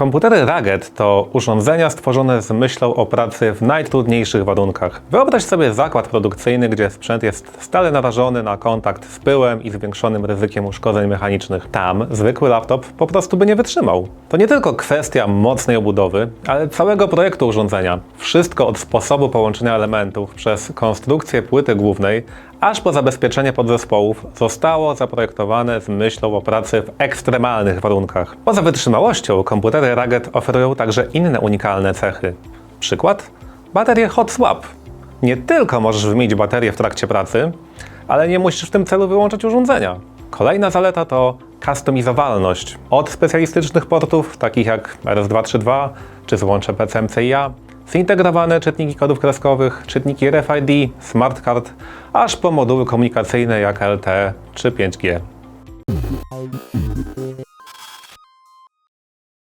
Komputery Rugged to urządzenia stworzone z myślą o pracy w najtrudniejszych warunkach. Wyobraź sobie zakład produkcyjny, gdzie sprzęt jest stale narażony na kontakt z pyłem i zwiększonym ryzykiem uszkodzeń mechanicznych. Tam zwykły laptop po prostu by nie wytrzymał. To nie tylko kwestia mocnej obudowy, ale całego projektu urządzenia. Wszystko od sposobu połączenia elementów przez konstrukcję płyty głównej, aż po zabezpieczenie podzespołów zostało zaprojektowane z myślą o pracy w ekstremalnych warunkach. Poza wytrzymałością, komputery Rugged oferują także inne unikalne cechy. Przykład? Baterie Hot Swap. Nie tylko możesz wymienić baterię w trakcie pracy, ale nie musisz w tym celu wyłączać urządzenia. Kolejna zaleta to customizowalność. Od specjalistycznych portów, takich jak RS232 czy złącze PCMCIA, zintegrowane czytniki kodów kreskowych, czytniki RFID, smart card, aż po moduły komunikacyjne jak LTE czy 5G.